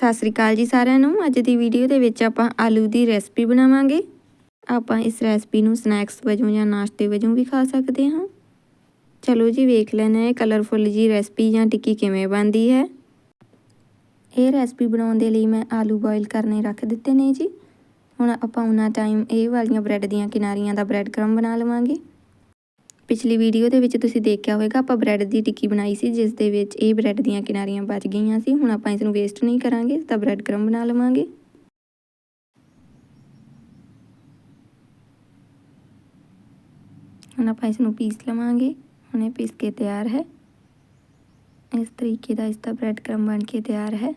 ਸਤਿ ਸ੍ਰੀ ਅਕਾਲ ਜੀ ਸਾਰਿਆਂ ਨੂੰ। ਅੱਜ ਦੀ ਵੀਡੀਓ ਦੇ ਵਿੱਚ ਆਪਾਂ ਆਲੂ ਦੀ ਰੈਸਪੀ ਬਣਾਵਾਂਗੇ। ਆਪਾਂ ਇਸ ਰੈਸਪੀ ਨੂੰ ਸਨੈਕਸ ਵਜੋਂ ਜਾਂ ਨਾਸ਼ਤੇ ਵਜੋਂ ਵੀ ਖਾ ਸਕਦੇ ਹਾਂ। ਚਲੋ ਜੀ, ਵੇਖ ਲੈਣਾ ਇਹ ਕਲਰਫੁੱਲ ਜੀ ਰੈਸਪੀ ਜਾਂ ਟਿੱਕੀ ਕਿਵੇਂ ਬਣਦੀ ਹੈ। ਇਹ ਰੈਸਪੀ ਬਣਾਉਣ ਦੇ ਲਈ ਮੈਂ ਆਲੂ ਬੋਇਲ ਕਰਨੇ ਰੱਖ ਦਿੱਤੇ ਨੇ ਜੀ। ਹੁਣ ਆਪਾਂ ਉਹਨਾਂ ਟਾਈਮ ਇਹ ਵਾਲੀਆਂ ਬ੍ਰੈਡ ਦੀਆਂ ਕਿਨਾਰੀਆਂ ਦਾ ਬ੍ਰੈਡ ਕਰਮ ਬਣਾ ਲਵਾਂਗੇ। ਪਿਛਲੀ ਵੀਡੀਓ ਦੇ ਵਿੱਚ ਤੁਸੀਂ ਦੇਖਿਆ ਹੋਵੇਗਾ, ਆਪਾਂ ਬ੍ਰੈਡ ਦੀ ਟਿੱਕੀ ਬਣਾਈ ਸੀ, ਜਿਸ ਦੇ ਵਿੱਚ ਇਹ ਬ੍ਰੈਡ ਦੀਆਂ ਕਿਨਾਰੀਆਂ ਬਚ ਗਈਆਂ ਸੀ। ਹੁਣ ਆਪਾਂ ਇਸ ਨੂੰ ਵੇਸਟ ਨਹੀਂ ਕਰਾਂਗੇ, ਤਾਂ ਬ੍ਰੈਡ ਕਰਮ ਬਣਾ ਲਵਾਂਗੇ। ਹੁਣ ਆਪਾਂ ਇਸ ਨੂੰ ਪੀਸ ਲਵਾਂਗੇ। ਹੁਣ ਇਹ ਪੀਸ ਕੇ ਤਿਆਰ ਹੈ। ਇਸ ਤਰੀਕੇ ਦਾ ਇਸ ਦਾ ਬ੍ਰੈਡ ਕਰਮ ਬਣ ਕੇ ਤਿਆਰ ਹੈ।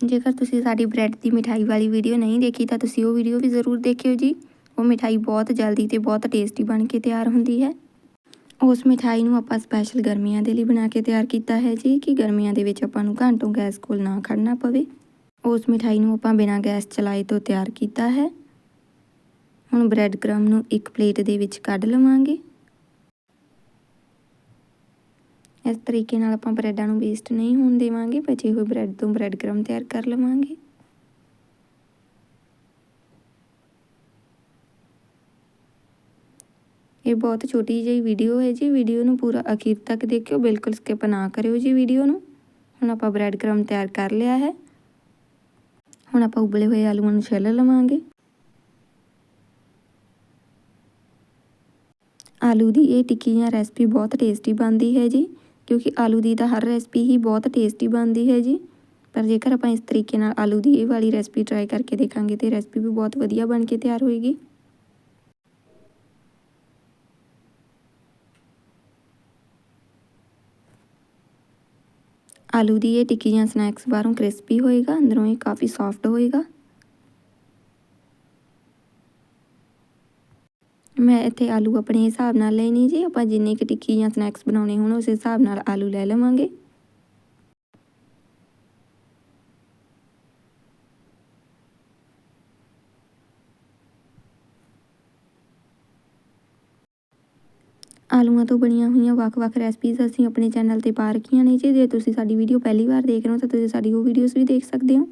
ਜੇਕਰ ਤੁਸੀਂ ਸਾਡੀ ਬ੍ਰੈਡ ਦੀ ਮਿਠਾਈ ਵਾਲੀ ਵੀਡੀਓ ਨਹੀਂ ਦੇਖੀ, ਤਾਂ ਤੁਸੀਂ ਉਹ ਵੀਡੀਓ ਵੀ ਜ਼ਰੂਰ ਦੇਖਿਓ ਜੀ। ਉਹ ਮਿਠਾਈ ਬਹੁਤ ਜਲਦੀ ਤੇ ਬਹੁਤ ਟੇਸਟੀ ਬਣ ਕੇ ਤਿਆਰ ਹੁੰਦੀ ਹੈ। ਉਸ ਮਿਠਾਈ ਨੂੰ ਆਪਾਂ ਸਪੈਸ਼ਲ ਗਰਮੀਆਂ ਦੇ ਲਈ ਬਣਾ ਕੇ ਤਿਆਰ ਕੀਤਾ ਹੈ ਜੀ, ਕਿ ਗਰਮੀਆਂ ਦੇ ਵਿੱਚ ਆਪਾਂ ਨੂੰ ਘੰਟੋਂ ਗੈਸ ਕੋਲ ਨਾ ਖੜਨਾ ਪਵੇ। ਉਸ ਮਿਠਾਈ ਨੂੰ ਆਪਾਂ ਬਿਨਾਂ ਗੈਸ ਚਲਾਏ ਤੋਂ ਤਿਆਰ ਕੀਤਾ ਹੈ। ਹੁਣ ਬ੍ਰੈਡ ਕ੍ਰਮ ਨੂੰ ਇੱਕ ਪਲੇਟ ਦੇ ਵਿੱਚ ਕੱਢ ਲਵਾਂਗੇ। ਇਸ ਤਰੀਕੇ ਨਾਲ ਆਪਾਂ ਬ੍ਰੈਡਾਂ ਨੂੰ ਵੇਸਟ ਨਹੀਂ ਹੋਣ ਦੇਵਾਂਗੇ, ਬਚੇ ਹੋਏ ਬ੍ਰੈਡ ਤੋਂ ਬ੍ਰੈਡ ਕ੍ਰਮ ਤਿਆਰ ਕਰ ਲਵਾਂਗੇ। ਇਹ ਬਹੁਤ ਛੋਟੀ ਜਿਹੀ ਵੀਡੀਓ ਹੈ ਜੀ। ਵੀਡੀਓ ਨੂੰ ਪੂਰਾ ਅਖੀਰ ਤੱਕ ਦੇਖਿਓ। ਬਿਲਕੁਲ ਸਕਿਪ ਨਾ ਕਰਿਓ ਜੀ ਵੀਡੀਓ ਨੂੰ। ਹੁਣ ਆਪਾਂ ਬ੍ਰੈਡ ਕਰਮ ਤਿਆਰ ਕਰ ਲਿਆ ਹੈ। ਹੁਣ ਆਪਾਂ ਉਬਲੇ ਹੋਏ ਆਲੂਆਂ ਨੂੰ ਛਿੱਲ ਲਵਾਂਗੇ। ਆਲੂ ਦੀ ਇਹ ਟਿੱਕੀ ਜਾਂ ਰੈਸਪੀ ਬਹੁਤ ਟੇਸਟੀ ਬਣਦੀ ਹੈ ਜੀ। ਕਿਉਂਕਿ ਆਲੂ ਦੀ ਤਾਂ ਹਰ ਰੈਸਪੀ ਹੀ ਬਹੁਤ ਟੇਸਟੀ ਬਣਦੀ ਹੈ ਜੀ। ਪਰ ਜੇਕਰ ਆਪਾਂ ਇਸ ਤਰੀਕੇ ਨਾਲ ਆਲੂ ਦੀ ਇਹ ਵਾਲੀ ਰੈਸਪੀ ਟਰਾਈ ਕਰਕੇ ਦੇਖਾਂਗੇ ਤੇ ਰੈਸਪੀ ਵੀ ਬਹੁਤ ਵਧੀਆ ਬਣ ਕੇ ਤਿਆਰ ਹੋਏਗੀ। ਆਲੂ ਦੀ ਇਹ ਟਿੱਕੀ ਜਾਂ ਸਨੈਕਸ ਬਾਹਰੋਂ ਕ੍ਰਿਸਪੀ ਹੋਏਗਾ, ਅੰਦਰੋਂ ਇਹ ਕਾਫੀ ਸੌਫਟ ਹੋਏਗਾ। ਮੈਂ ਇੱਥੇ ਆਲੂ ਆਪਣੇ ਹਿਸਾਬ ਨਾਲ ਲੈਣੀ ਜੀ, ਆਪਾਂ ਜਿੰਨੇ ਕਿ ਟਿੱਕੀ ਜਾਂ ਸਨੈਕਸ ਬਣਾਉਣੇ ਹੋਣ, ਉਸ ਹਿਸਾਬ ਨਾਲ ਆਲੂ ਲੈ ਲਵਾਂਗੇ। ਆਲੂਆਂ ਤੋਂ ਬਣੀਆਂ ਹੋਈਆਂ ਵੱਖ-ਵੱਖ ਰੈਸਪੀਜ਼ ਅਸੀਂ ਆਪਣੇ ਚੈਨਲ ਤੇ ਪਾ ਰੱਖੀਆਂ ਨੇ ਜੀ। ਜੇ ਤੁਸੀਂ ਸਾਡੀ ਵੀਡੀਓ ਪਹਿਲੀ ਵਾਰ ਦੇਖ ਰਹੇ ਹੋ ਤਾਂ ਤੁਸੀਂ ਸਾਡੀ ਉਹ ਵੀਡੀਓਜ਼ ਵੀ ਦੇਖ ਸਕਦੇ ਹੋ।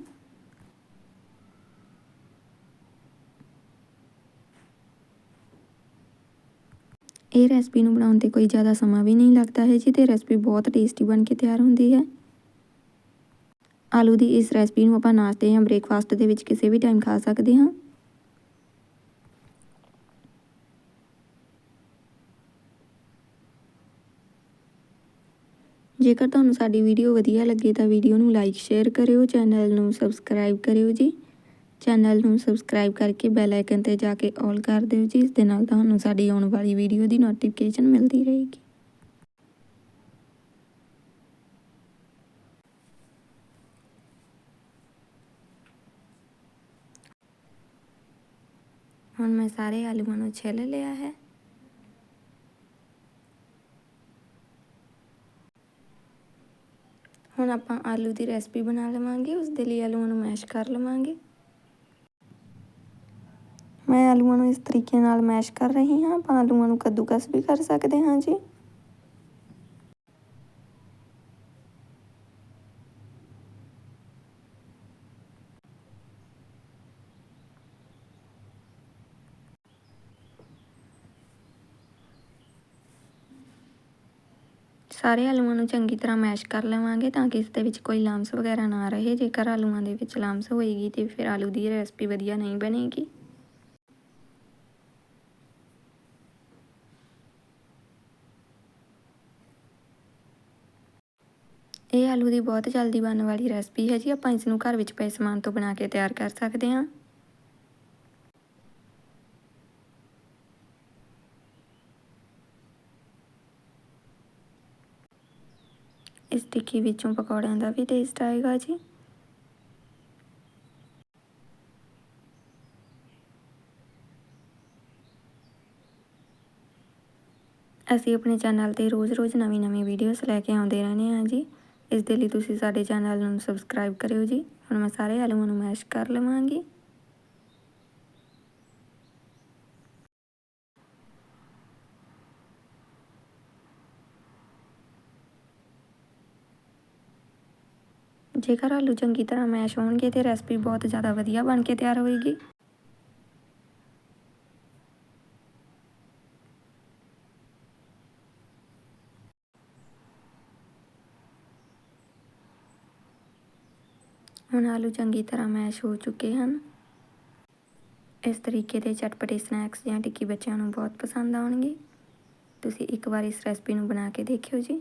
ਇਹ ਰੈਸਪੀ ਨੂੰ ਬਣਾਉਣ ਤੇ ਕੋਈ ਜ਼ਿਆਦਾ ਸਮਾਂ ਵੀ ਨਹੀਂ ਲੱਗਦਾ ਹੈ ਜੀ ਤੇ ਰੈਸਪੀ ਬਹੁਤ ਟੇਸਟੀ ਬਣ ਕੇ ਤਿਆਰ ਹੁੰਦੀ ਹੈ। ਆਲੂ ਦੀ ਇਸ ਰੈਸਪੀ ਨੂੰ ਆਪਾਂ ਨਾਸ਼ਤੇ ਜਾਂ ਬ੍ਰੇਕਫਾਸਟ ਦੇ ਵਿੱਚ ਕਿਸੇ ਵੀ ਟਾਈਮ ਖਾ ਸਕਦੇ ਹਾਂ। ਜੇਕਰ ਤੁਹਾਨੂੰ ਸਾਡੀ ਵੀਡੀਓ ਵਧੀਆ ਲੱਗੇ ਤਾਂ ਵੀਡੀਓ ਨੂੰ ਲਾਈਕ, ਸ਼ੇਅਰ ਕਰਿਓ, ਚੈਨਲ ਨੂੰ ਸਬਸਕ੍ਰਾਈਬ ਕਰਿਓ ਜੀ। ਚੈਨਲ ਨੂੰ ਸਬਸਕ੍ਰਾਈਬ ਕਰਕੇ ਬੈਲ ਆਈਕਨ ਤੇ ਜਾ ਕੇ ਆਲ ਕਰ ਦਿਓ ਜੀ, ਇਸ ਦੇ ਨਾਲ ਤੁਹਾਨੂੰ ਸਾਡੀ ਆਉਣ ਵਾਲੀ ਵੀਡੀਓ ਦੀ ਨੋਟੀਫਿਕੇਸ਼ਨ ਮਿਲਦੀ ਰਹੇਗੀ। ਹੁਣ ਮੈਂ ਸਾਰੇ ਆਲੂਆਂ ਨੂੰ ਛਿੱਲ ਲਿਆ ਹੈ। ਹੁਣ ਆਪਾਂ ਆਲੂ ਦੀ ਰੈਸਪੀ ਬਣਾ ਲਵਾਂਗੇ ਉਸ ਦੇ ਲਈ ਆਲੂਆਂ ਨੂੰ ਮੈਸ਼ ਕਰ ਲਵਾਂਗੇ। ਮੈਂ ਆਲੂਆਂ ਨੂੰ ਇਸ ਤਰੀਕੇ ਨਾਲ ਮੈਸ਼ ਕਰ ਰਹੀ ਹਾਂ। ਆਪਾਂ ਆਲੂਆਂ ਨੂੰ ਕੱਦੂਕਸ ਵੀ ਕਰ ਸਕਦੇ ਹਾਂ ਜੀ। ਸਾਰੇ ਆਲੂਆਂ ਨੂੰ ਚੰਗੀ ਤਰ੍ਹਾਂ ਮੈਸ਼ ਕਰ ਲਵਾਂਗੇ ਤਾਂ ਕਿ ਇਸ ਦੇ ਵਿੱਚ ਕੋਈ ਲਾਮਸ ਵਗੈਰਾ ਨਾ ਰਹੇ। ਜੇਕਰ ਆਲੂਆਂ ਦੇ ਵਿੱਚ ਲਾਮਸ ਹੋਏਗੀ ਤੇ ਫਿਰ ਆਲੂ ਦੀ ਰੈਸਪੀ ਵਧੀਆ ਨਹੀਂ ਬਣੇਗੀ। ਇਹ ਆਲੂ ਦੀ ਬਹੁਤ ਜਲਦੀ ਬਣਨ ਵਾਲੀ ਰੈਸਪੀ ਹੈ ਜੀ। ਆਪਾਂ ਇਸ ਨੂੰ ਘਰ ਵਿੱਚ ਪਏ ਸਮਾਨ ਤੋਂ ਬਣਾ ਕੇ ਤਿਆਰ ਕਰ ਸਕਦੇ ਹਾਂ ਇਸ ਟਿੱਕੀ ਵਿੱਚੋਂ ਪਕੌੜਿਆਂ ਦਾ ਵੀ ਟੇਸਟ ਆਏਗਾ ਜੀ। ਅਸੀਂ ਆਪਣੇ ਚੈਨਲ ਤੇ ਰੋਜ਼-ਰੋਜ਼ ਨਵੀਂ-ਨਵੀਂ ਵੀਡੀਓਜ਼ ਲੈ ਕੇ ਆਉਂਦੇ ਰਹਿੰਦੇ ਹਾਂ ਜੀ। ਇਸ ਦੇ ਲਈ ਤੁਸੀਂ ਸਾਡੇ ਚੈਨਲ ਨੂੰ ਸਬਸਕ੍ਰਾਈਬ ਕਰਿਓ ਜੀ। ਹੁਣ ਮੈਂ ਸਾਰੇ ਆਲੂਆਂ ਨੂੰ ਮੈਸ਼ ਕਰ ਲਵਾਂਗੀ। ਜੇਕਰ ਆਲੂ ਚੰਗੀ ਤਰ੍ਹਾਂ ਮੈਸ਼ ਹੋਣਗੇ ਤੇ ਰੈਸਪੀ ਬਹੁਤ ਜ਼ਿਆਦਾ ਵਧੀਆ ਬਣ ਕੇ ਤਿਆਰ ਹੋਏਗੀ। ਹੁਣ ਆਲੂ ਚੰਗੀ ਤਰ੍ਹਾਂ ਮੈਸ਼ ਹੋ ਚੁੱਕੇ ਹਨ। ਇਸ ਤਰੀਕੇ ਦੇ ਚਟਪਟੇ ਸਨੈਕਸ ਜਾਂ ਟਿੱਕੀ ਬੱਚਿਆਂ ਨੂੰ ਬਹੁਤ ਪਸੰਦ ਆਉਣਗੇ। ਤੁਸੀਂ ਇੱਕ ਵਾਰ ਇਸ ਰੈਸਪੀ ਨੂੰ ਬਣਾ ਕੇ ਦੇਖਿਓ ਜੀ।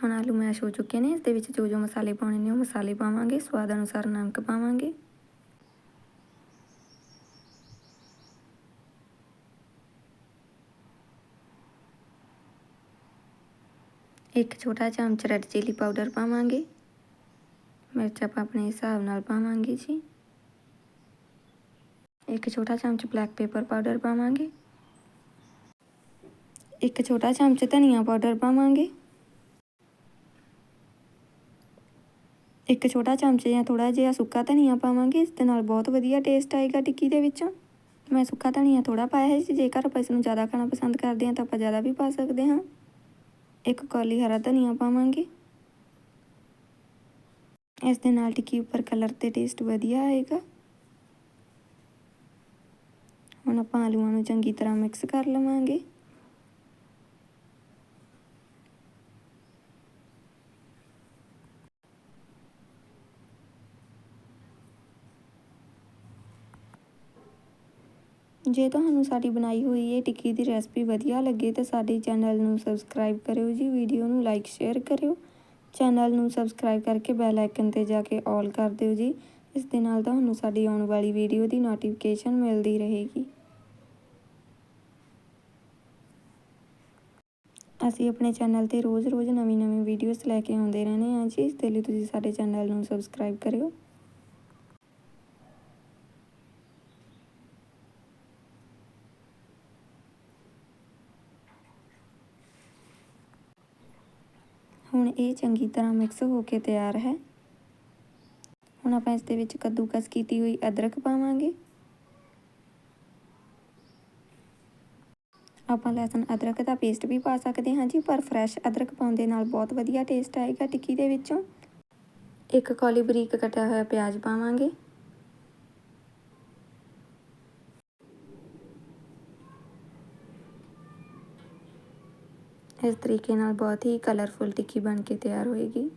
ਹੁਣ ਆਲੂ ਮੈਸ਼ ਹੋ ਚੁੱਕੇ ਨੇ, ਇਸ ਦੇ ਵਿੱਚ ਜੋ ਜੋ ਮਸਾਲੇ ਪਾਉਣੇ ਨੇ ਉਹ ਮਸਾਲੇ ਪਾਵਾਂਗੇ, ਸਵਾਦ ਅਨੁਸਾਰ ਨਮਕ ਪਾਵਾਂਗੇ। ਇੱਕ ਛੋਟਾ ਚਮਚ ਰੈੱਡ ਚਿਲੀ ਪਾਊਡਰ ਪਾਵਾਂਗੇ। ਮਿਰਚ ਆਪਾਂ ਆਪਣੇ ਹਿਸਾਬ ਨਾਲ ਪਾਵਾਂਗੇ ਜੀ। ਇੱਕ ਛੋਟਾ ਚਮਚ ਬਲੈਕ ਪੇਪਰ ਪਾਊਡਰ ਪਾਵਾਂਗੇ। ਇੱਕ ਛੋਟਾ ਚਮਚ ਧਨੀਆ ਪਾਊਡਰ ਪਾਵਾਂਗੇ। ਇੱਕ ਛੋਟਾ ਚਮਚ ਜਾਂ ਥੋੜਾ ਜਿਹਾ ਸੁੱਕਾ ਧਨੀਆ ਪਾਵਾਂਗੇ ਇਸ ਦੇ ਨਾਲ ਬਹੁਤ ਵਧੀਆ ਟੇਸਟ ਆਏਗਾ ਟਿੱਕੀ ਦੇ ਵਿੱਚੋਂ। ਮੈਂ ਸੁੱਕਾ ਧਨੀਆ ਥੋੜਾ ਪਾਇਆ ਹੈ ਜੀ, ਜੇਕਰ ਆਪਾਂ ਇਸ ਨੂੰ ਜ਼ਿਆਦਾ ਖਾਣਾ ਪਸੰਦ ਕਰਦੇ ਹਾਂ ਤਾਂ ਆਪਾਂ ਜ਼ਿਆਦਾ ਵੀ ਪਾ ਸਕਦੇ ਹਾਂ। ਇੱਕ ਕੌਲੀ ਹਰਾ ਧਨੀਆ ਪਾਵਾਂਗੇ। ਇਸ ਦੇ ਨਾਲ ਟਿੱਕੀ ਉੱਪਰ ਕਲਰ ਤੇ ਟੇਸਟ ਵਧੀਆ ਆਏਗਾ। ਹੁਣ ਆਪਾਂ ਆਲੂਆਂ ਨੂੰ ਚੰਗੀ ਤਰ੍ਹਾਂ ਮਿਕਸ ਕਰ ਲਵਾਂਗੇ। ਜੇ ਤੁਹਾਨੂੰ ਸਾਡੀ ਬਣਾਈ ਹੋਈ ਇਹ ਟਿੱਕੀ ਦੀ ਰੈਸਪੀ ਵਧੀਆ ਲੱਗੇ ਤਾਂ ਸਾਡੇ ਚੈਨਲ ਨੂੰ ਸਬਸਕ੍ਰਾਈਬ ਕਰਿਓ ਜੀ, ਵੀਡੀਓ ਨੂੰ ਲਾਈਕ, ਸ਼ੇਅਰ ਕਰਿਓ। ਚੈਨਲ ਨੂੰ ਸਬਸਕ੍ਰਾਈਬ ਕਰਕੇ ਬੈਲ ਆਈਕਨ ਤੇ ਜਾ ਕੇ ਆਲ ਕਰ ਦਿਓ ਜੀ, ਇਸ ਦੇ ਨਾਲ ਤੁਹਾਨੂੰ ਸਾਡੀ ਆਉਣ ਵਾਲੀ ਵੀਡੀਓ ਦੀ ਨੋਟੀਫਿਕੇਸ਼ਨ ਮਿਲਦੀ ਰਹੇਗੀ। ਅਸੀਂ ਆਪਣੇ ਚੈਨਲ ਤੇ ਰੋਜ਼-ਰੋਜ਼ ਨਵੀਂ-ਨਵੀਂ ਵੀਡੀਓਜ਼ ਲੈ ਕੇ ਆਉਂਦੇ ਰਹਿੰਦੇ ਹਾਂ ਜੀ, ਇਸ ਦੇ ਲਈ ਤੁਸੀਂ ਸਾਡੇ ਚੈਨਲ ਨੂੰ ਸਬਸਕ੍ਰਾਈਬ ਕਰਿਓ। ਹੁਣ ਇਹ ਚੰਗੀ ਤਰ੍ਹਾਂ ਮਿਕਸ ਹੋ ਕੇ ਤਿਆਰ ਹੈ। ਹੁਣ ਆਪਾਂ ਇਸ ਦੇ ਵਿੱਚ ਕੱਦੂਕਸ ਕੀਤੀ ਹੋਈ ਅਦਰਕ ਪਾਵਾਂਗੇ। ਆਪਾਂ ਲਸਣ, ਅਦਰਕ ਦਾ ਪੇਸਟ ਵੀ ਪਾ ਸਕਦੇ ਹਾਂ ਜੀ, ਪਰ ਫਰੈਸ਼ ਅਦਰਕ ਪਾਉਣ ਦੇ ਨਾਲ ਬਹੁਤ ਵਧੀਆ ਟੇਸਟ ਆਏਗਾ ਟਿੱਕੀ ਦੇ ਵਿੱਚੋਂ। ਇੱਕ ਕੌਲੀ ਬਰੀਕ ਕੱਟਿਆ ਹੋਇਆ ਪਿਆਜ਼ ਪਾਵਾਂਗੇ। ਇਸ ਤਰੀਕੇ ਨਾਲ ਬਹੁਤ ਹੀ ਕਲਰਫੁਲ ਟਿੱਕੀ ਬਣ ਕੇ ਤਿਆਰ ਹੋਏਗੀ।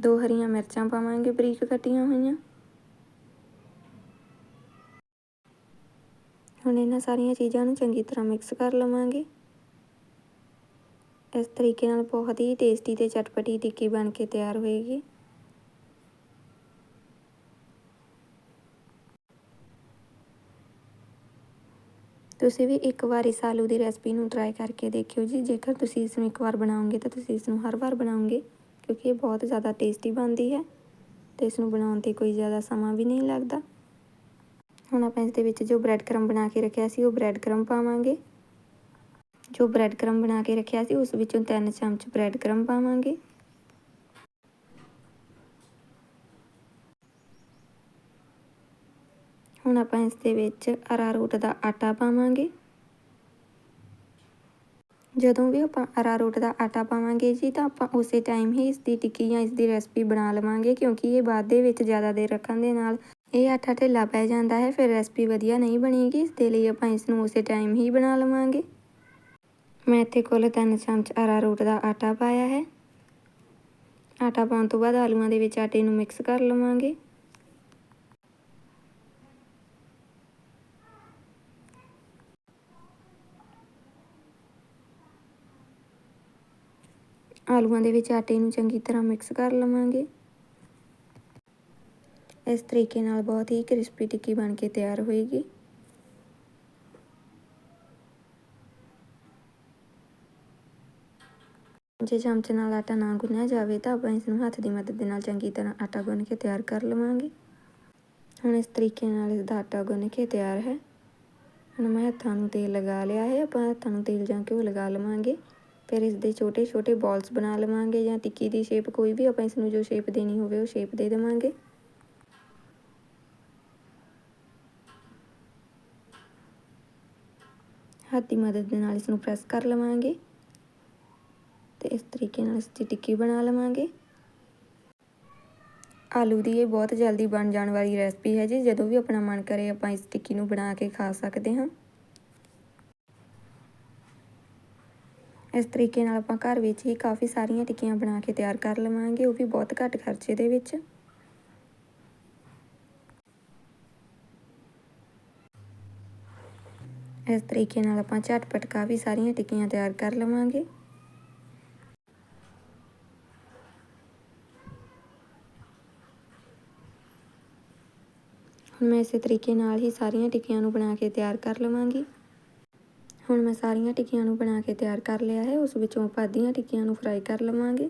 ਦੋ ਹਰੀਆਂ ਮਿਰਚਾਂ ਪਾਵਾਂਗੇ ਬਰੀਕ ਕੱਟੀਆਂ ਹੋਈਆਂ। ਹੁਣ ਇਹਨਾਂ ਸਾਰੀਆਂ ਚੀਜ਼ਾਂ ਨੂੰ ਚੰਗੀ ਤਰ੍ਹਾਂ ਮਿਕਸ ਕਰ ਲਵਾਂਗੇ। ਇਸ ਤਰੀਕੇ ਨਾਲ ਬਹੁਤ ਹੀ ਟੇਸਟੀ ਤੇ ਚਟਪਟੀ ਟਿੱਕੀ ਬਣ ਕੇ ਤਿਆਰ ਹੋਏਗੀ। ਤੁਸੀਂ ਵੀ ਇੱਕ ਵਾਰ ਇਸ ਆਲੂ ਦੀ ਰੈਸਪੀ ਨੂੰ ਟਰਾਈ ਕਰਕੇ ਦੇਖਿਓ ਜੀ। ਜੇਕਰ ਤੁਸੀਂ ਇਸ ਨੂੰ ਇੱਕ ਵਾਰ ਬਣਾਓਗੇ ਤਾਂ ਤੁਸੀਂ ਇਸ ਨੂੰ ਹਰ ਵਾਰ ਬਣਾਓਗੇ, ਕਿਉਂਕਿ ਇਹ ਬਹੁਤ ਜ਼ਿਆਦਾ ਟੇਸਟੀ ਬਣਦੀ ਹੈ ਤੇ ਇਸ ਨੂੰ ਬਣਾਉਣ ਤੇ ਕੋਈ ਜ਼ਿਆਦਾ ਸਮਾਂ ਵੀ ਨਹੀਂ ਲੱਗਦਾ। ਹੁਣ ਆਪਾਂ ਇਸ ਦੇ ਵਿੱਚ ਜੋ ਬ੍ਰੈਡ ਕਰਮ ਬਣਾ ਕੇ ਰੱਖਿਆ ਸੀ, ਉਹ ਬ੍ਰੈਡ ਕਰਮ ਪਾਵਾਂਗੇ। ਜੋ ਬ੍ਰੈਡ ਕਰਮ ਬਣਾ ਕੇ ਰੱਖਿਆ ਸੀ, ਉਸ ਵਿੱਚੋਂ 3 ਚਮਚ ਬ੍ਰੈਡ ਕਰਮ ਪਾਵਾਂਗੇ। ਹੁਣ ਆਪਾਂ ਇਸ ਦੇ ਵਿੱਚ ਅਰਾਰੋਟ ਦਾ ਆਟਾ ਪਾਵਾਂਗੇ। ਜਦੋਂ ਵੀ ਆਪਾਂ ਅਰਾਰੋਟ ਦਾ ਆਟਾ ਪਾਵਾਂਗੇ ਜੀ, ਤਾਂ ਆਪਾਂ ਉਸੇ ਟਾਈਮ ਹੀ ਇਸ ਦੀ ਟਿੱਕੀ ਜਾਂ ਇਸ ਦੀ ਰੈਸਪੀ ਬਣਾ ਲਵਾਂਗੇ, ਕਿਉਂਕਿ ਇਹ ਬਾਅਦ ਦੇ ਵਿੱਚ ਜ਼ਿਆਦਾ ਦੇਰ ਰੱਖਣ ਦੇ ਨਾਲ ਇਹ ਆਟਾ ਢਿੱਲਾ ਪੈ ਜਾਂਦਾ ਹੈ, ਫਿਰ ਰੈਸਪੀ ਵਧੀਆ ਨਹੀਂ ਬਣੇਗੀ। ਇਸ ਦੇ ਲਈ ਆਪਾਂ ਇਸ ਨੂੰ ਉਸੇ ਟਾਈਮ ਹੀ ਬਣਾ ਲਵਾਂਗੇ। ਮੈਂ ਇੱਥੇ ਕੁੱਲ 3 ਚਮਚ ਅਰਾਰੋਟ ਦਾ ਆਟਾ ਪਾਇਆ ਹੈ। ਆਟਾ ਪਾਉਣ ਤੋਂ ਬਾਅਦ ਆਲੂਆਂ ਦੇ ਵਿੱਚ ਆਟੇ ਨੂੰ ਮਿਕਸ ਕਰ ਲਵਾਂਗੇ। ਆਲੂਆਂ ਦੇ ਵਿੱਚ ਆਟੇ ਨੂੰ ਚੰਗੀ ਤਰ੍ਹਾਂ ਮਿਕਸ ਕਰ ਲਵਾਂਗੇ। ਇਸ ਤਰੀਕੇ ਨਾਲ ਬਹੁਤ ਹੀ ਕ੍ਰਿਸਪੀ ਟਿੱਕੀ ਬਣ ਕੇ ਤਿਆਰ ਹੋਏਗੀ। ਜੇ ਚਮਚ ਨਾਲ ਆਟਾ ਨਾ ਗੁੰਨਿਆ ਜਾਵੇ ਤਾਂ ਆਪਾਂ ਇਸ ਨੂੰ ਹੱਥ ਦੀ ਮਦਦ ਦੇ ਨਾਲ ਚੰਗੀ ਤਰ੍ਹਾਂ ਆਟਾ ਗੁੰਨ ਕੇ ਤਿਆਰ ਕਰ ਲਵਾਂਗੇ। ਹੁਣ ਇਸ ਤਰੀਕੇ ਨਾਲ ਇਸ ਦਾ ਆਟਾ ਗੁੰਨ ਕੇ ਤਿਆਰ ਹੈ। ਹੁਣ ਮੈਂ ਹੱਥਾਂ ਨੂੰ ਤੇਲ ਲਗਾ ਲਿਆ ਹੈ। ਆਪਾਂ ਹੱਥਾਂ ਨੂੰ ਤੇਲ ਜਾਂ ਘਿਓ ਲਗਾ ਲਵਾਂਗੇ। ਫਿਰ ਇਸ ਦੇ ਛੋਟੇ ਛੋਟੇ ਬਾਲਸ ਬਣਾ ਲਵਾਂਗੇ ਜਾਂ ਟਿੱਕੀ ਦੀ ਸ਼ੇਪ ਕੋਈ ਵੀ, ਆਪਾਂ ਇਸ ਨੂੰ ਜੋ ਸ਼ੇਪ ਦੇਣੀ ਹੋਵੇ ਉਹ ਸ਼ੇਪ ਦੇ ਦੇਵਾਂਗੇ। ਹੱਥ ਦੀ ਮਦਦ ਦੇ ਨਾਲ ਇਸ ਨੂੰ ਪ੍ਰੈਸ ਕਰ ਲਵਾਂਗੇ ਤੇ ਇਸ ਤਰੀਕੇ ਨਾਲ ਅਸੀਂ ਟਿੱਕੀ ਬਣਾ ਲਵਾਂਗੇ। ਆਲੂ ਦੀ ਇਹ ਬਹੁਤ ਜਲਦੀ ਬਣ ਜਾਣ ਵਾਲੀ ਰੈਸਪੀ ਹੈ ਜੀ, ਜਦੋਂ ਵੀ ਆਪਣਾ ਮਨ ਕਰੇ ਆਪਾਂ ਇਸ ਟਿੱਕੀ ਨੂੰ ਬਣਾ ਕੇ ਖਾ ਸਕਦੇ ਹਾਂ। ਇਸ ਤਰੀਕੇ ਨਾਲ ਆਪਾਂ ਘਰ ਵਿੱਚ ਹੀ ਕਾਫੀ ਸਾਰੀਆਂ ਟਿੱਕੀਆਂ ਬਣਾ ਕੇ ਤਿਆਰ ਕਰ ਲਵਾਂਗੇ, ਉਹ ਵੀ ਬਹੁਤ ਘੱਟ ਖਰਚੇ ਦੇ ਵਿੱਚ। ਇਸ ਤਰੀਕੇ ਨਾਲ ਆਪਾਂ ਝਟਪਟ ਕਾਫੀ ਸਾਰੀਆਂ ਟਿੱਕੀਆਂ ਤਿਆਰ ਕਰ ਲਵਾਂਗੇ। ਹੁਣ ਮੈਂ ਇਸੇ ਤਰੀਕੇ ਨਾਲ ਹੀ ਸਾਰੀਆਂ ਟਿੱਕੀਆਂ ਨੂੰ ਬਣਾ ਕੇ ਤਿਆਰ ਕਰ ਲਵਾਂਗੀ। ਹੁਣ ਮੈਂ ਸਾਰੀਆਂ ਟਿੱਕੀਆਂ ਨੂੰ ਬਣਾ ਕੇ ਤਿਆਰ ਕਰ ਲਿਆ ਹੈ, ਉਸ ਵਿੱਚੋਂ ਆਪਾਂ ਅੱਧੀਆਂ ਟਿੱਕੀਆਂ ਨੂੰ ਫਰਾਈ ਕਰ ਲਵਾਂਗੇ।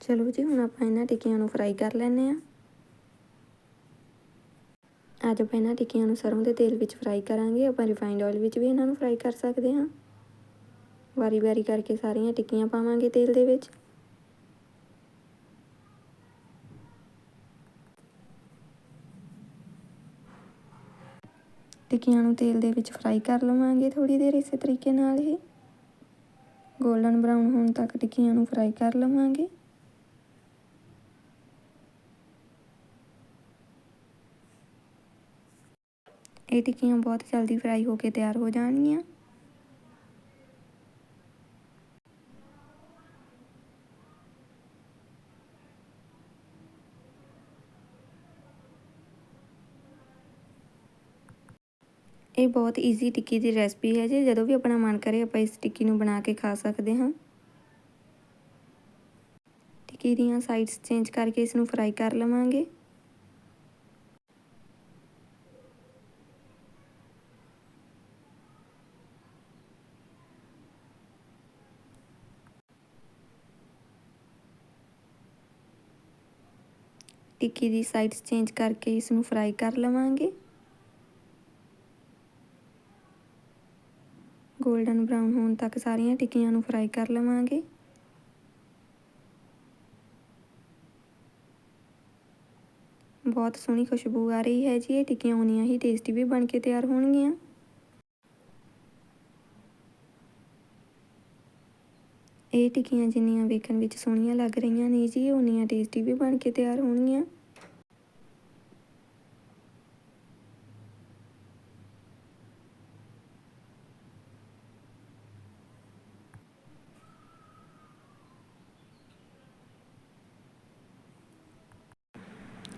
ਚਲੋ ਜੀ, ਹੁਣ ਆਪਾਂ ਇਹਨਾਂ ਟਿੱਕੀਆਂ ਨੂੰ ਫਰਾਈ ਕਰ ਲੈਣੇ ਆ ਅੱਜ ਆਪਾਂ ਇਹਨਾਂ ਟਿੱਕੀਆਂ ਨੂੰ ਸਰੋਂ ਦੇ ਤੇਲ ਵਿੱਚ ਫਰਾਈ ਕਰਾਂਗੇ, ਆਪਾਂ ਰਿਫਾਈਨਡ ਆਇਲ ਵਿੱਚ ਵੀ ਇਹਨਾਂ ਨੂੰ ਫਰਾਈ ਕਰ ਸਕਦੇ ਹਾਂ। ਵਾਰੀ-ਵਾਰੀ ਕਰਕੇ ਸਾਰੀਆਂ ਟਿੱਕੀਆਂ ਪਾਵਾਂਗੇ ਤੇਲ ਦੇ ਵਿੱਚ। ਟਿੱਕੀਆਂ ਨੂੰ ਤੇਲ ਦੇ ਵਿੱਚ ਫਰਾਈ ਕਰ ਲਵਾਂਗੇ ਥੋੜੀ ਦੇਰ ਇਸੇ ਤਰੀਕੇ ਨਾਲ ਹੀ ਗੋਲਡਨ ਬਰਾਊਨ ਹੋਣ ਤੱਕ ਟਿੱਕੀਆਂ ਨੂੰ ਫਰਾਈ ਕਰ ਲਵਾਂਗੇ। ਇਹ ਟਿੱਕੀਆਂ ਬਹੁਤ ਜਲਦੀ ਫਰਾਈ ਹੋ ਕੇ ਤਿਆਰ ਹੋ ਜਾਣਗੀਆਂ। ਇਹ ਬਹੁਤ ਈਜ਼ੀ ਟਿੱਕੀ ਦੀ ਰੈਸਪੀ ਹੈ ਜੀ। ਜਦੋਂ ਵੀ ਆਪਣਾ ਮਨ ਕਰੇ, ਆਪਾਂ ਇਸ ਟਿੱਕੀ ਨੂੰ ਬਣਾ ਕੇ ਖਾ ਸਕਦੇ ਹਾਂ। ਟਿੱਕੀ ਦੀਆਂ ਸਾਈਡਸ ਚੇਂਜ ਕਰਕੇ ਇਸ ਨੂੰ ਫਰਾਈ ਕਰ ਲਵਾਂਗੇ। ਟਿੱਕੀ ਦੀ ਸਾਈਡਸ ਚੇਂਜ ਕਰਕੇ ਇਸ ਨੂੰ ਫਰਾਈ ਕਰ ਲਵਾਂਗੇ। 골ਡਨ ਬਰਾਊਨ ਹੋਣ ਤੱਕ ਸਾਰੀਆਂ ਟਿੱਕੀਆਂ ਨੂੰ ਫਰਾਈ ਕਰ ਲਵਾਂਗੇ। ਬਹੁਤ ਸੋਹਣੀ ਖੁਸ਼ਬੂ ਆ ਰਹੀ ਹੈ ਜੀ, ਇਹ ਟਿੱਕੀਆਂ ਉਨੀਆਂ ਹੀ ਟੇਸਟੀ ਵੀ ਬਣ ਕੇ ਤਿਆਰ ਹੋਣਗੀਆਂ। ਇਹ ਟਿੱਕੀਆਂ ਜਿੰਨੀਆਂ ਵੇਖਣ ਵਿੱਚ ਸੋਹਣੀਆਂ ਲੱਗ ਰਹੀਆਂ ਨੇ ਜੀ ਉਨੀਆਂ ਟੇਸਟੀ ਵੀ ਬਣ ਕੇ ਤਿਆਰ ਹੋਣਗੀਆਂ।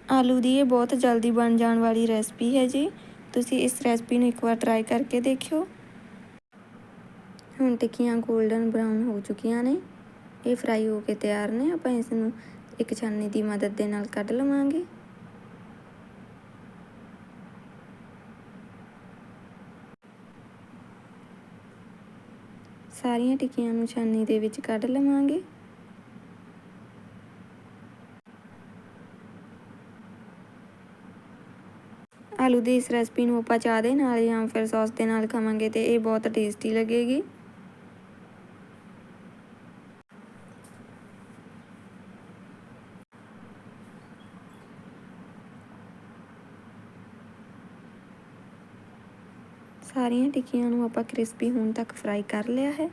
ਆਲੂ ਦੀ ਇਹ ਬਹੁਤ ਜਲਦੀ ਬਣ ਜਾਣ ਵਾਲੀ ਰੈਸਪੀ ਹੈ ਜੀ। ਤੁਸੀਂ ਇਸ ਰੈਸਪੀ ਨੂੰ ਇੱਕ ਵਾਰ ਟਰਾਈ ਕਰਕੇ ਦੇਖਿਓ। ਹੁਣ ਟਿੱਕੀਆਂ 골ਡਨ ਬਰਾਊਨ ਹੋ ਚੁੱਕੀਆਂ ਨੇ। ਇਹ ਫਰਾਈ ਹੋ ਕੇ ਤਿਆਰ ਨੇ। ਆਪਾਂ ਇਸ ਨੂੰ ਇੱਕ ਛਾਨਣੀ ਦੀ ਮਦਦ ਦੇ ਨਾਲ ਕੱਢ ਲਵਾਂਗੇ। ਸਾਰੀਆਂ ਟਿੱਕੀਆਂ ਨੂੰ ਛਾਨਣੀ ਦੇ ਵਿੱਚ ਕੱਢ ਲਵਾਂਗੇ। ਆਲੂ ਦੀ ਇਸ ਰੈਸਪੀ ਨੂੰ ਆਪਾਂ ਚਾਹ ਦੇ ਨਾਲ ਜਾਂ ਫਿਰ ਸੌਸ ਦੇ ਨਾਲ ਖਾਵਾਂਗੇ ਤੇ ਇਹ ਬਹੁਤ ਟੇਸਟੀ ਲੱਗੇਗੀ। ਸਾਰੀਆਂ ਟਿੱਕੀਆਂ ਨੂੰ ਆਪਾਂ ਕ੍ਰਿਸਪੀ ਹੋਣ ਤੱਕ ਫਰਾਈ ਕਰ ਲਿਆ ਹੈ।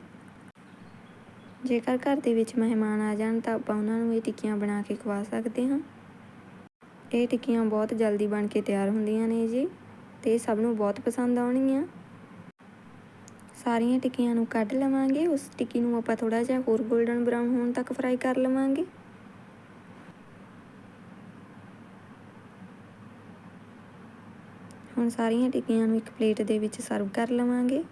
ਜੇਕਰ ਘਰ ਦੇ ਵਿੱਚ ਮਹਿਮਾਨ ਆ ਜਾਣ ਤਾਂ ਆਪਾਂ ਉਹਨਾਂ ਨੂੰ ਇਹ ਟਿੱਕੀਆਂ ਬਣਾ ਕੇ ਖਵਾ ਸਕਦੇ ਹਾਂ। ਇਹ ਟਿੱਕੀਆਂ ਬਹੁਤ ਜਲਦੀ ਬਣ ਕੇ ਤਿਆਰ ਹੁੰਦੀਆਂ ਨੇ ਜੀ ਤੇ ਸਭ ਨੂੰ ਬਹੁਤ ਪਸੰਦ ਆਉਣਗੀਆਂ। ਸਾਰੀਆਂ ਟਿੱਕੀਆਂ ਨੂੰ ਕੱਢ ਲਵਾਂਗੇ, ਉਸ ਟਿੱਕੀ ਨੂੰ ਆਪਾਂ ਥੋੜਾ ਜਿਹਾ ਹੋਰ 골ਡਨ ਬਰਾਊਨ ਹੋਣ ਤੱਕ ਫਰਾਈ ਕਰ ਲਵਾਂਗੇ। ਹੁਣ ਸਾਰੀਆਂ ਟਿੱਕੀਆਂ ਨੂੰ ਇੱਕ ਪਲੇਟ ਦੇ ਵਿੱਚ ਸਰਵ ਕਰ ਲਵਾਂਗੇ।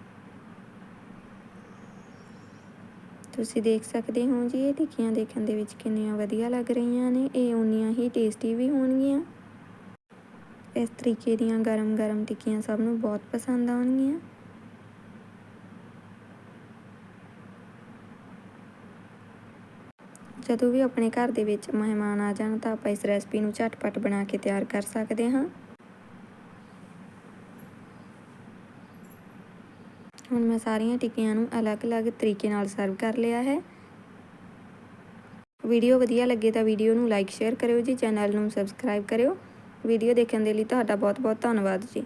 ਤੁਸੀਂ ਦੇਖ ਸਕਦੇ ਹੋ ਜੀ, ਇਹ ਟਿੱਕੀਆਂ ਦੇਖਣ ਦੇ ਵਿੱਚ ਕਿੰਨੀਆਂ ਵਧੀਆ ਲੱਗ ਰਹੀਆਂ ਨੇ, ਇਹ ਉਨੀਆਂ ਹੀ ਟੇਸਟੀ ਵੀ ਹੋਣਗੀਆਂ। ਇਸ ਤਰੀਕੇ ਦੀਆਂ ਗਰਮ-ਗਰਮ ਟਿੱਕੀਆਂ ਸਭ ਨੂੰ ਬਹੁਤ ਪਸੰਦ ਆਉਣਗੀਆਂ। ਜਦੋਂ ਵੀ ਆਪਣੇ ਘਰ ਦੇ ਵਿੱਚ ਮਹਿਮਾਨ ਆ ਜਾਣ ਤਾਂ ਆਪਾਂ ਇਸ ਰੈਸਪੀ ਨੂੰ ਝਟਪਟ ਬਣਾ ਕੇ ਤਿਆਰ ਕਰ ਸਕਦੇ ਹਾਂ। ਹੁਣ ਮੈਂ ਸਾਰੀਆਂ ਟਿੱਕੀਆਂ ਨੂੰ ਅਲੱਗ-ਅਲੱਗ ਤਰੀਕੇ ਨਾਲ ਸਰਵ ਕਰ ਲਿਆ ਹੈ। ਵੀਡੀਓ ਵਧੀਆ ਲੱਗੇ ਤਾਂ ਵੀਡੀਓ ਨੂੰ ਲਾਈਕ, ਸ਼ੇਅਰ ਕਰਿਓ ਜੀ, ਚੈਨਲ ਨੂੰ ਸਬਸਕ੍ਰਾਈਬ ਕਰਿਓ। ਵੀਡੀਓ ਦੇਖਣ ਦੇ ਲਈ ਤੁਹਾਡਾ ਬਹੁਤ-ਬਹੁਤ ਧੰਨਵਾਦ ਜੀ।